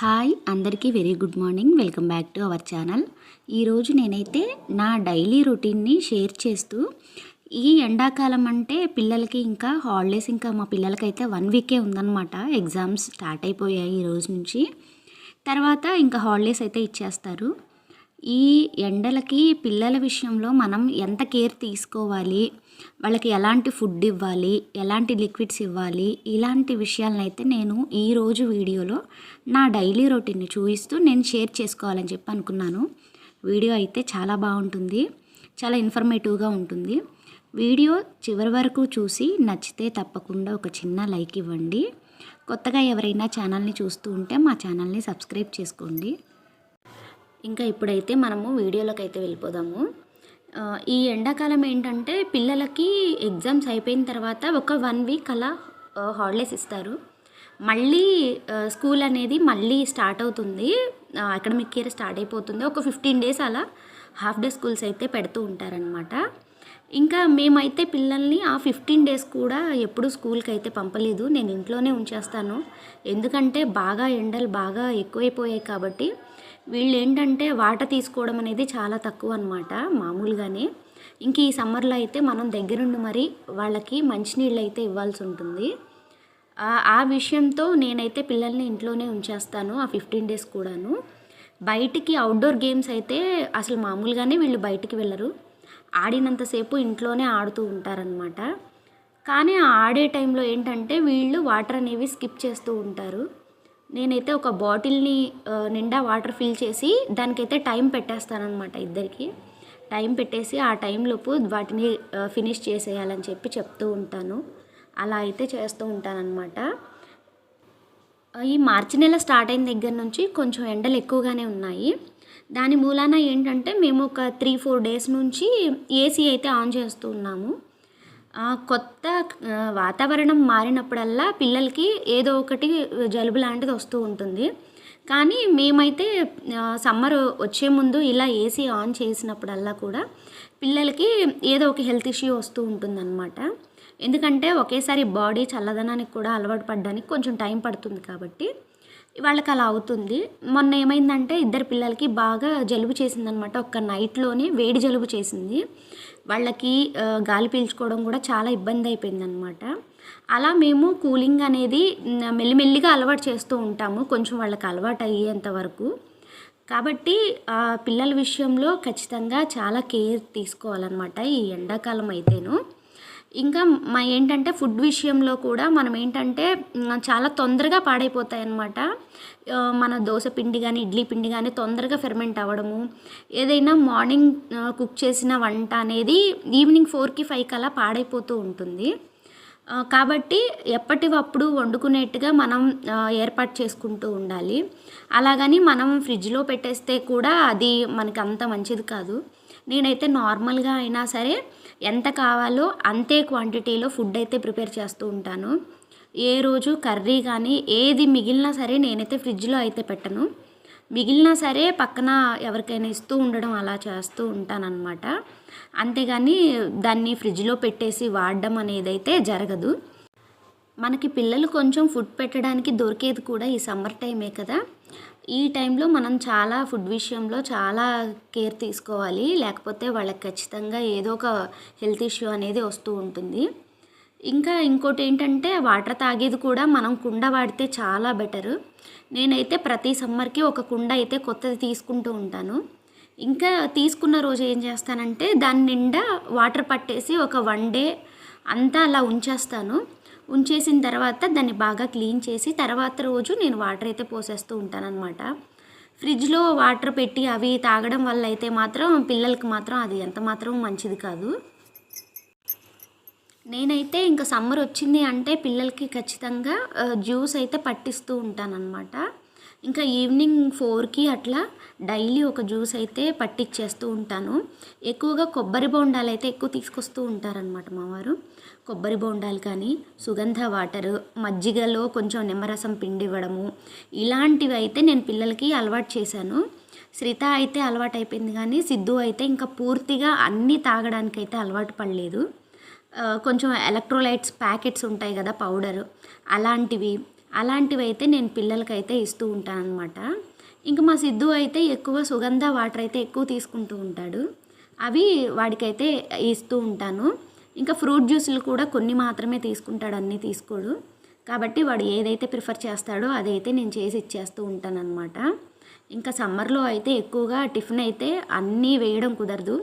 Hi అందరికీ very good morning. Welcome back to our channel. ఈరోజు నేనైతే నా డైలీ రొటీన్ని షేర్ చేస్తూ ఈ ఎండాకాలం అంటే పిల్లలకి ఇంకా హాలిడేస్ ఇంకా మా పిల్లలకైతే వన్ వీకే ఉందన్నమాట. ఎగ్జామ్స్ స్టార్ట్ అయిపోయాయి ఈ రోజు నుంచి. తర్వాత ఇంకా హాలిడేస్ అయితే ఇచ్చేస్తారు. ఈ ఎండలకి పిల్లల విషయంలో మనం ఎంత కేర్ తీసుకోవాలి? వాళ్ళకి ఎలాంటి ఫుడ్ ఇవ్వాలి? ఎలాంటి లిక్విడ్స్ ఇవ్వాలి? ఇలాంటి విషయాలనైతే అయితే నేను ఈరోజు వీడియోలో నా డైలీ రొటీన్ని చూపిస్తూ నేను షేర్ చేసుకోవాలని చెప్పి అనుకున్నాను. వీడియో అయితే చాలా బాగుంటుంది. చాలా ఇన్ఫర్మేటివ్గా ఉంటుంది. వీడియో చివరి వరకు చూసి నచ్చితే తప్పకుండా ఒక చిన్న లైక్ ఇవ్వండి. కొత్తగా ఎవరైనా ఛానల్ని చూస్తూ ఉంటే మా ఛానల్ని సబ్స్క్రైబ్ చేసుకోండి. ఇంకా ఇప్పుడైతే మనము వీడియోలోకి అయితే వెళ్ళిపోదాము ఈ ఎండాకాలం ఏంటంటే పిల్లలకి ఎగ్జామ్స్ అయిపోయిన తర్వాత ఒక వన్ వీక్ అలా హాలిడేస్ ఇస్తారు. మళ్ళీ స్కూల్ అనేది మళ్ళీ స్టార్ట్ అవుతుంది. అకాడమిక్ ఇయర్ స్టార్ట్ అయిపోతుంది. ఒక ఫిఫ్టీన్ డేస్ అలా హాఫ్ డే స్కూల్స్ అయితే పెడుతూ ఉంటారనమాట ఇంకా మేమైతే పిల్లల్ని ఆ ఫిఫ్టీన్ డేస్ కూడా ఎప్పుడు స్కూల్కి అయితే పంపలేదు. నేను ఇంట్లోనే ఉంచేస్తాను. ఎందుకంటే బాగా ఎండలు బాగా ఎక్కువైపోయాయి కాబట్టి వీళ్ళు ఏంటంటే వాటర్ తీసుకోవడం అనేది చాలా తక్కువ అనమాట మామూలుగానే. ఇంక ఈ సమ్మర్లో అయితే మనం దగ్గరుండి మరి వాళ్ళకి మంచినీళ్ళు అయితే ఇవ్వాల్సి ఉంటుంది. ఆ- విషయంతో నేనైతే పిల్లల్ని ఇంట్లోనే ఉంచేస్తాను ఆ ఫిఫ్టీన్ డేస్ కూడాను. బయటికి అవుట్డోర్ గేమ్స్ అయితే అసలు మామూలుగానే వీళ్ళు బయటికి వెళ్ళరు. ఆడినంతసేపు ఇంట్లోనే ఆడుతూ ఉంటారనమాట కానీ ఆడే టైంలో ఏంటంటే వీళ్ళు వాటర్ అనేవి స్కిప్ చేస్తూ ఉంటారు. నేనైతే ఒక బాటిల్ని నిండా వాటర్ ఫిల్ చేసి దానికైతే టైం పెట్టేస్తానమాట ఇద్దరికి. టైం పెట్టేసి ఆ టైంలోపు వాటిని ఫినిష్ చేసేయాలని చెప్పి చెప్తూ ఉంటాను. అలా అయితే చేస్తూ ఉంటానన్నమాట. ఈ మార్చి నెల స్టార్ట్ అయిన దగ్గర నుంచి కొంచెం ఎండలు ఎక్కువగానే ఉన్నాయి. దాని మూలాన ఏంటంటే మేము ఒక త్రీ ఫోర్ డేస్ నుంచి ఏసీ అయితే ఆన్ చేస్తూ ఉన్నాము. కొత్త వాతావరణం మారినప్పుడల్లా పిల్లలకి ఏదో ఒకటి జలుబు లాంటిది వస్తూ ఉంటుంది. కానీ మేమైతే సమ్మర్ వచ్చే ముందు ఇలా ఏసీ ఆన్ చేసినప్పుడల్లా కూడా పిల్లలకి ఏదో ఒక హెల్త్ ఇష్యూ వస్తూ ఉంటుందన్నమాట. ఎందుకంటే ఒకేసారి బాడీ చల్లదనానికి కూడా అలవాటు పడడానికి కొంచెం టైం పడుతుంది కాబట్టి వాళ్ళకి అలా అవుతుంది. మొన్న ఏమైందంటే ఇద్దరు పిల్లలకి బాగా జలుబు చేసిందనమాట ఒక్క నైట్లోనే వేడి జలుబు చేసింది. వాళ్ళకి గాలి పీల్చుకోవడం కూడా చాలా ఇబ్బంది అయిపోయిందనమాట అలా మేము కూలింగ్ అనేది మెల్లిమెల్లిగా అలవాటు చేస్తూ ఉంటాము. కొంచెం వాళ్ళకి అలవాటు అయ్యేంత వరకు. కాబట్టి పిల్లల విషయంలో ఖచ్చితంగా చాలా కేర్ తీసుకోవాలన్నమాట ఈ ఎండాకాలం అయితేను. ఇంకా మా ఏంటంటే ఫుడ్ విషయంలో కూడా మనం ఏంటంటే చాలా తొందరగా పాడైపోతాయి అన్నమాట మన దోశ పిండి కానీ ఇడ్లీ పిండి కానీ తొందరగా ఫెర్మెంట్ అవ్వడము. ఏదైనా మార్నింగ్ కుక్ చేసిన వంట అనేది ఈవినింగ్ ఫోర్కి ఫైవ్కి అలా పాడైపోతూ ఉంటుంది. కాబట్టి ఎప్పటివప్పుడు వండుకునేట్టుగా మనం ఏర్పాటు చేసుకుంటూ ఉండాలి. అలాగని మనం ఫ్రిడ్జ్లో పెట్టేస్తే కూడా అది మనకి అంత మంచిది కాదు. నేనైతే నార్మల్గా అయినా సరే ఎంత కావాలో అంతే క్వాంటిటీలో ఫుడ్ అయితే ప్రిపేర్ చేస్తూ ఉంటాను. ఏ రోజు కర్రీ కానీ ఏది మిగిలినా సరే నేనైతే ఫ్రిడ్జ్లో అయితే పెట్టను. మిగిలినా సరే పక్కన ఎవరికైనా ఇస్తూ ఉండడం అలా చేస్తూ ఉంటానన్నమాట. అంతేగాని దాన్ని ఫ్రిడ్జ్లో పెట్టేసి వాడడం అనేది అయితే జరగదు. మనకి పిల్లలు కొంచెం ఫుడ్ పెట్టడానికి దొరికేది కూడా ఈ సమ్మర్ టైమే కదా. ఈ టైంలో మనం చాలా ఫుడ్ విషయంలో చాలా కేర్ తీసుకోవాలి. లేకపోతే వాళ్ళకి ఖచ్చితంగా ఏదో ఒక హెల్త్ ఇష్యూ అనేది వస్తూ ఉంటుంది. ఇంకా ఇంకోటి ఏంటంటే వాటర్ తాగేది కూడా మనం కుండ వాడితే చాలా బెటరు. నేనైతే ప్రతి సమ్మర్కి ఒక కుండ అయితే కొత్తది తీసుకుంటూ ఉంటాను. ఇంకా తీసుకున్న రోజు ఏం చేస్తానంటే దాని నిండా వాటర్ పట్టేసి ఒక వన్ డే అంతా అలా ఉంచేస్తాను. ఉంచేసిన తర్వాత దాన్ని బాగా క్లీన్ చేసి తర్వాత రోజు నేను వాటర్ అయితే పోసేస్తూ ఉంటానన్నమాట. ఫ్రిడ్జ్లో వాటర్ పెట్టి అవి తాగడం వల్ల అయితే మాత్రం పిల్లలకి మాత్రం అది ఎంత మాత్రం మంచిది కాదు. నేనైతే ఇంకా సమ్మర్ వచ్చింది అంటే పిల్లలకి ఖచ్చితంగా జ్యూస్ అయితే పట్టిస్తూ ఉంటానన్నమాట. ఇంకా ఈవినింగ్ ఫోర్కి అట్లా డైలీ ఒక జ్యూస్ అయితే పట్టించేస్తూ ఉంటాను. ఎక్కువగా కొబ్బరి బొండాలు అయితే ఎక్కువ తీసుకొస్తూ ఉంటారనమాట మా వారు. కొబ్బరి బొండాలు కానీ సుగంధ వాటరు మజ్జిగలో కొంచెం నిమ్మరసం పిండి ఇవ్వడము ఇలాంటివి అయితే నేను పిల్లలకి అలవాటు చేశాను. శ్రిత అయితే అలవాటు అయిపోయింది కానీ సిద్ధు అయితే ఇంకా పూర్తిగా అన్నీ తాగడానికి అయితే అలవాటు పడలేదు. కొంచెం ఎలక్ట్రోలైట్స్ ప్యాకెట్స్ ఉంటాయి కదా పౌడర్ అలాంటివి. అలాంటివి అయితే నేను పిల్లలకైతే ఇస్తూ ఉంటాను అనమాట ఇంకా మా సిద్ధు అయితే ఎక్కువ సుగంధ వాటర్ అయితే ఎక్కువ తీసుకుంటూ ఉంటాడు. అవి వాడికైతే ఇస్తూ ఉంటాను. ఇంకా ఫ్రూట్ జ్యూసులు కూడా కొన్ని మాత్రమే తీసుకుంటాడు అన్నీ తీసుకోడు. కాబట్టి వాడు ఏదైతే ప్రిఫర్ చేస్తాడో అదైతే నేను చేసి ఇచ్చేస్తూ ఉంటాను అనమాట ఇంకా సమ్మర్లో అయితే ఎక్కువగా టిఫిన్ అయితే అన్నీ వేయడం కుదరదు.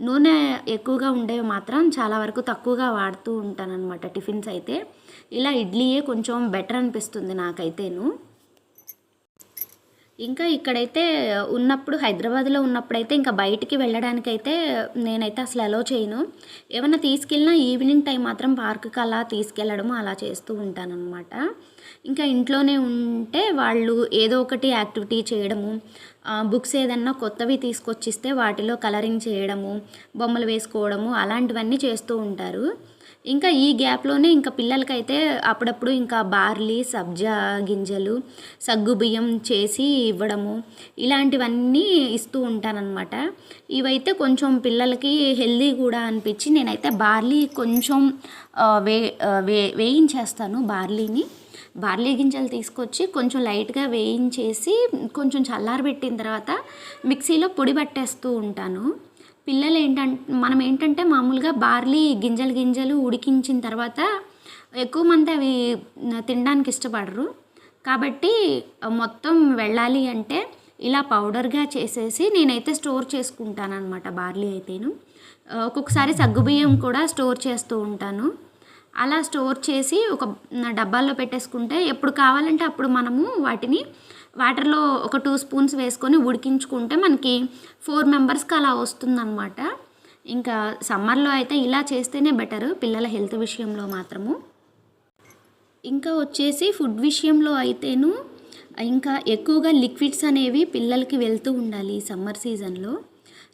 నూనె ఎక్కువగా ఉండేవి మాత్రం చాలా వరకు తక్కువగా వాడుతూ ఉంటాను అనమాట టిఫిన్స్ అయితే. ఇలా ఇడ్లీయే కొంచెం బెటర్ అనిపిస్తుంది నాకైతేను. ఇంకా ఇక్కడైతే ఉన్నప్పుడు హైదరాబాద్లో ఉన్నప్పుడైతే ఇంకా బయటికి వెళ్ళడానికైతే నేనైతే అసలు అలో చేయను. ఏమైనా తీసుకెళ్ళినా ఈవినింగ్ టైం మాత్రం పార్క్కి అలా తీసుకెళ్ళడము అలా చేస్తూ ఉంటానన్నమాట. ఇంకా ఇంట్లోనే ఉంటే వాళ్ళు ఏదో ఒకటి యాక్టివిటీ చేయడము బుక్స్ ఏదన్నా కొత్తవి తీసుకొచ్చిస్తే వాటిలో కలరింగ్ చేయడము బొమ్మలు వేసుకోవడము అలాంటివన్నీ చేస్తూ ఉంటారు. ఇంకా ఈ గ్యాప్లోనే ఇంకా పిల్లలకైతే అప్పుడప్పుడు ఇంకా బార్లీ సబ్జా గింజలు సగ్గు బియ్యం చేసి ఇవ్వడము ఇలాంటివన్నీ ఇస్తూ ఉంటానన్నమాట. ఇవైతే కొంచెం పిల్లలకి హెల్దీ కూడా అనిపించి నేనైతే బార్లీ కొంచెం వే వే వేయించేస్తాను బార్లీని. బార్లీ గింజలు తీసుకొచ్చి కొంచెం లైట్గా వేయించేసి కొంచెం చల్లారబెట్టిన తర్వాత మిక్సీలో పొడి పట్టేస్తూ ఉంటాను. పిల్లలు ఏంటంటే మనం ఏంటంటే మామూలుగా బార్లీ గింజలు గింజలు ఉడికించిన తర్వాత ఎక్కువ మంది అవి తినడానికి ఇష్టపడరు. కాబట్టి మొత్తం వెళ్ళాలి అంటే ఇలా పౌడర్గా చేసేసి నేనైతే స్టోర్ చేసుకుంటాను అనమాట బార్లీ అయితేను. ఒక్కొక్కసారి సగ్గుబియ్యం కూడా స్టోర్ చేస్తూ ఉంటాను. అలా స్టోర్ చేసి ఒక డబ్బాల్లో పెట్టేసుకుంటే ఎప్పుడు కావాలంటే అప్పుడు మనము వాటిని వాటర్లో ఒక టూ స్పూన్స్ వేసుకొని ఉడికించుకుంటే మనకి ఫోర్ మెంబర్స్కి అలా వస్తుందన్నమాట. ఇంకా సమ్మర్లో అయితే ఇలా చేస్తేనే బెటర్ పిల్లల హెల్త్ విషయంలో మాత్రము. ఇంకా వచ్చేసి ఫుడ్ విషయంలో అయితేను ఇంకా ఎక్కువగా లిక్విడ్స్ అనేవి పిల్లలకి వెళ్తూ ఉండాలి సమ్మర్ సీజన్లో.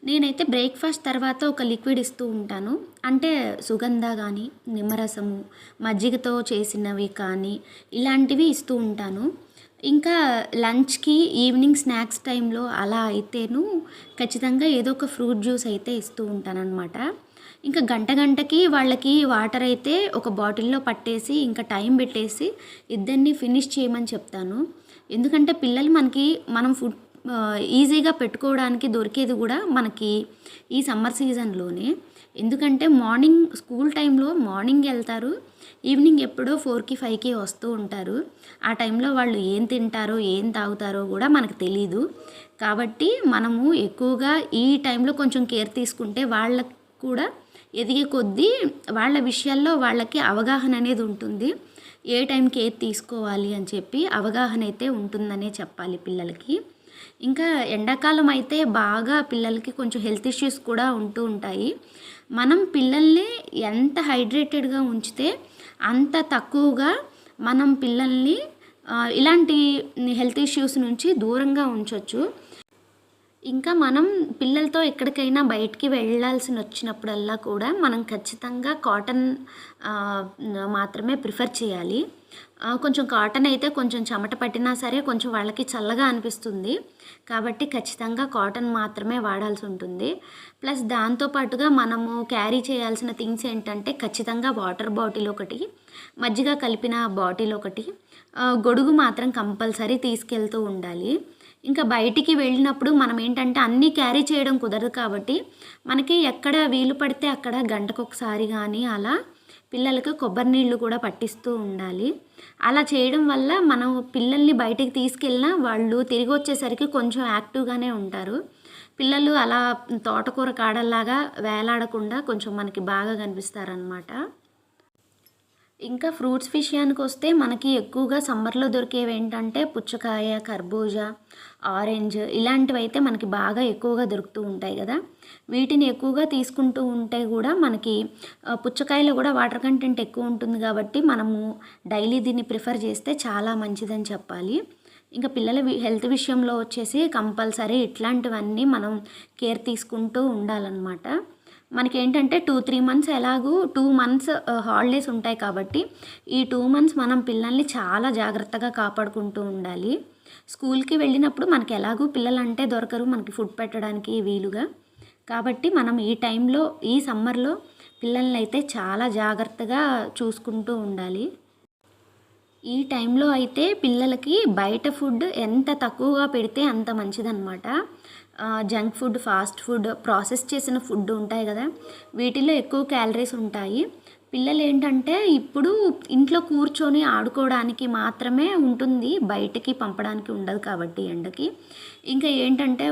నేనైతే బ్రేక్ఫాస్ట్ తర్వాత ఒక లిక్విడ్ ఇస్తూ ఉంటాను. అంటే సుగంధ కానీ నిమ్మరసము మజ్జిగతో చేసినవి కానీ ఇలాంటివి ఇస్తూ ఉంటాను. ఇంకా లంచ్కి ఈవినింగ్ స్నాక్స్ టైంలో అలా అయితేను ఖచ్చితంగా ఏదో ఒక ఫ్రూట్ జ్యూస్ అయితే ఇస్తూ ఉంటానన్నమాట. ఇంకా గంట గంటకి వాళ్ళకి వాటర్ అయితే ఒక బాటిల్లో పట్టేసి ఇంకా టైం పెట్టేసి ఇద్దరిని ఫినిష్ చేయమని చెప్తాను. ఎందుకంటే పిల్లలు మనకి మనం ఫుడ్ ఈజీగా పెట్టుకోవడానికి దొరికేది కూడా మనకి ఈ సమ్మర్ సీజన్లోనే. ఎందుకంటే మార్నింగ్ స్కూల్ టైంలో మార్నింగ్ వెళ్తారు ఈవినింగ్ ఎప్పుడో ఫోర్కి ఫైవ్కి వస్తూ ఉంటారు. ఆ టైంలో వాళ్ళు ఏం తింటారో ఏం తాగుతారో కూడా మనకు తెలీదు. కాబట్టి మనము ఎక్కువగా ఈ టైంలో కొంచెం కేర్ తీసుకుంటే వాళ్ళకు కూడా ఎదిగే కొద్దీ వాళ్ళ విషయాల్లో వాళ్ళకి అవగాహన అనేది ఉంటుంది. ఏ టైంకి ఏది తీసుకోవాలి అని చెప్పి అవగాహన అయితే ఉంటుందనే చెప్పాలి పిల్లలకి. ఇంకా ఎండాకాలం అయితే బాగా పిల్లలకి కొంచెం హెల్త్ ఇష్యూస్ కూడా ఉంటూ ఉంటాయి. మనం పిల్లల్ని ఎంత హైడ్రేటెడ్గా ఉంచితే అంత తక్కువగా మనం పిల్లల్ని ఇలాంటి హెల్త్ ఇష్యూస్ నుంచి దూరంగా ఉంచవచ్చు ఇంకా మనం పిల్లలతో ఎక్కడికైనా బయటికి వెళ్ళాల్సి వచ్చినప్పుడల్లా కూడా మనం ఖచ్చితంగా కాటన్ మాత్రమే ప్రిఫర్ చేయాలి. కొంచెం కాటన్ అయితే కొంచెం చెమట పట్టినా సరే కొంచెం వాళ్ళకి చల్లగా అనిపిస్తుంది. కాబట్టి ఖచ్చితంగా కాటన్ మాత్రమే వాడాల్సి ఉంటుంది ప్లస్ దాంతోపాటుగా మనము క్యారీ చేయాల్సిన థింగ్స్ ఏంటంటే ఖచ్చితంగా వాటర్ బాటిల్ ఒకటి మజ్జిగ కలిపిన బాటిల్ ఒకటి గొడుగు మాత్రం కంపల్సరీ తీసుకెళ్తూ ఉండాలి. ఇంకా బయటికి వెళ్ళినప్పుడు మనం ఏంటంటే అన్నీ క్యారీ చేయడం కుదరదు కాబట్టి మనకి ఎక్కడ వీలు పడితే అక్కడ గంటకొకసారి కానీ అలా పిల్లలకు కొబ్బరి నీళ్ళు కూడా పట్టిస్తూ ఉండాలి. అలా చేయడం వల్ల మనం పిల్లల్ని బయటికి తీసుకెళ్ళినా వాళ్ళు తిరిగి వచ్చేసరికి కొంచెం యాక్టివ్గానే ఉంటారు. పిల్లలు అలా తోటకూర కాడల్లాగా వేలాడకుండా కొంచెం మనకి బాగా కనిపిస్తారనమాట ఇంకా ఫ్రూట్స్ విషయానికి వస్తే మనకి ఎక్కువగా సమ్మర్లో దొరికేవి ఏంటంటే పుచ్చకాయ కర్బూజా ఆరెంజ్ ఇలాంటివి అయితే మనకి బాగా ఎక్కువగా దొరుకుతూ ఉంటాయి కదా. వీటిని ఎక్కువగా తీసుకుంటూ ఉంటే కూడా మనకి పుచ్చకాయలో కూడా వాటర్ కంటెంట్ ఎక్కువ ఉంటుంది కాబట్టి మనము డైలీ దీన్ని ప్రిఫర్ చేస్తే చాలా మంచిదని చెప్పాలి. ఇంకా పిల్లల హెల్త్ విషయంలో వచ్చేసి కంపల్సరీ ఇట్లాంటివన్నీ మనం కేర్ తీసుకుంటూ ఉండాలన్నమాట. మనకి ఏంటంటే టూ త్రీ మంత్స్ ఎలాగూ టూ మంత్స్ హాలిడేస్ ఉంటాయి కాబట్టి ఈ టూ మంత్స్ మనం పిల్లల్ని చాలా జాగ్రత్తగా కాపాడుకుంటూ ఉండాలి. స్కూల్కి వెళ్ళినప్పుడు మనకి ఎలాగూ పిల్లలు అంటే దొరకరు మనకి ఫుడ్ పెట్టడానికి వీలుగా. కాబట్టి మనం ఈ టైంలో ఈ సమ్మర్లో పిల్లల్ని అయితే చాలా జాగ్రత్తగా చూసుకుంటూ ఉండాలి. ఈ టైంలో అయితే పిల్లలకి బయట ఫుడ్ ఎంత తక్కువగా పెడితే అంత మంచిదన్నమాట. Junk food fast food process చేసిన ఫుడ్ ఉంటాయి కదా వీటిలో ఎక్కువ క్యాలరీస్ ఉంటాయి. పిల్లలు ఏంటంటే ఇప్పుడు ఇంట్లో కూర్చొని ఆడుకోవడానికి మాత్రమే ఉంటుంది బయటికి పంపడానికి ఉండదు కాబట్టి ఎండకి. ఇంకా ఏంటంటే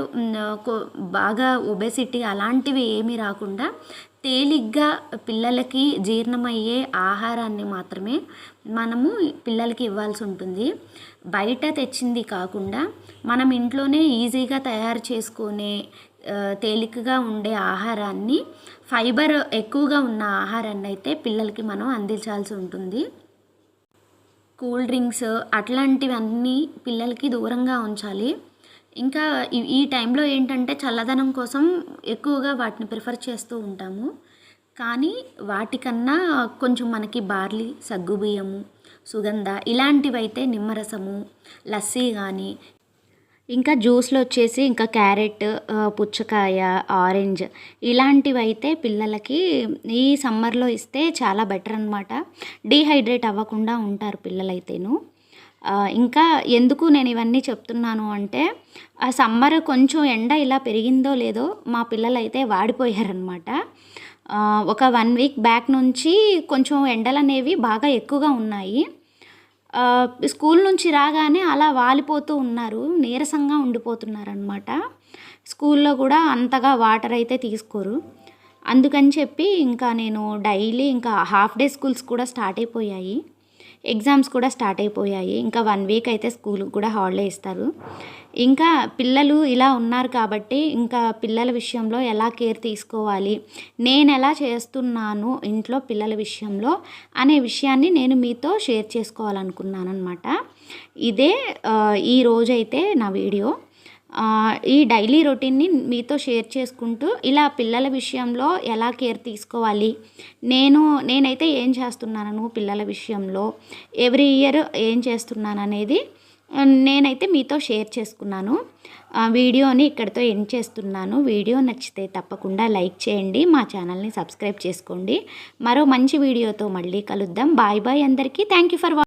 కొ- బాగా ఒబెసిటీ అలాంటివి ఏమీ రాకుండా తేలిగ్గా పిల్లలకి జీర్ణమయ్యే ఆహారాన్ని మాత్రమే మనము పిల్లలకి ఇవ్వాల్సి ఉంటుంది. బయట తెచ్చింది కాకుండా మనం ఇంట్లోనే ఈజీగా తయారు చేసుకునే తేలికగా ఉండే ఆహారాన్ని ఫైబర్ ఎక్కువగా ఉన్న ఆహారాన్ని అయితే పిల్లలకి మనం అందించాల్సి ఉంటుంది. కూల్ డ్రింక్స్ అట్లాంటివన్నీ పిల్లలకి దూరంగా ఉంచాలి. ఇంకా ఈ- ఈ టైంలో ఏంటంటే చల్లదనం కోసం ఎక్కువగా వాటిని ప్రిఫర్ చేస్తూ ఉంటాము. కానీ వాటికన్నా కొంచెం మనకి బార్లీ సగ్గుబియ్యము సుగంధ ఇలాంటివైతే నిమ్మరసము లస్సీ కానీ ఇంకా జ్యూస్లో వచ్చేసి ఇంకా క్యారెట్ పుచ్చకాయ ఆరెంజ్ ఇలాంటివి అయితే పిల్లలకి ఈ సమ్మర్లో ఇస్తే చాలా బెటర్ అనమాట డీహైడ్రేట్ అవ్వకుండా ఉంటారు పిల్లలైతేను. ఇంకా ఎందుకు నేను ఇవన్నీ చెప్తున్నాను అంటే ఆ సమ్మర్ కొంచెం ఎండ ఇలా పెరిగిందో లేదో మా పిల్లలైతే వాడిపోయారనమాట ఒక వన్ వీక్ బ్యాక్ నుంచి కొంచెం ఎండలు అనేవి బాగా ఎక్కువగా ఉన్నాయి. స్కూల్ నుంచి రాగానే అలా వాలిపోతూ ఉన్నారు. నీరసంగా ఉండిపోతున్నారు అనమాట స్కూల్లో కూడా అంతగా వాటర్ అయితే తీసుకోరు. అందుకని చెప్పి ఇంకా నేను డైలీ ఇంకా హాఫ్ డే స్కూల్స్ కూడా స్టార్ట్ అయిపోయాయి. ఎగ్జామ్స్ కూడా స్టార్ట్ అయిపోయాయి. ఇంకా వన్ వీక్ అయితే స్కూల్కి కూడా హాలిడే ఇస్తారు. ఇంకా పిల్లలు ఇలా ఉన్నారు కాబట్టి ఇంకా పిల్లల విషయంలో ఎలా కేర్ తీసుకోవాలి నేను ఎలా చేస్తున్నాను ఇంట్లో పిల్లల విషయంలో అనే విషయాన్ని నేను మీతో షేర్ చేసుకోవాలనుకున్నాను అనమాట ఇదే ఈ రోజైతే నా వీడియో. ఈ డైలీ రొటీన్ని మీతో షేర్ చేసుకుంటూ ఇలా పిల్లల విషయంలో ఎలా కేర్ తీసుకోవాలి? నేను నేనైతే ఏం చేస్తున్నాను పిల్లల విషయంలో? ఎవ్రీ ఇయర్ ఏం చేస్తున్నాను అనేది నేనైతే మీతో షేర్ చేసుకున్నాను. వీడియోని ఇక్కడితో ఎండ్ చేస్తున్నాను. వీడియో నచ్చితే తప్పకుండా లైక్ చేయండి మా ఛానల్ని సబ్స్క్రైబ్ చేసుకోండి. మరో మంచి వీడియోతో మళ్ళీ కలుద్దాం. బాయ్ బాయ్ అందరికీ. Thank you for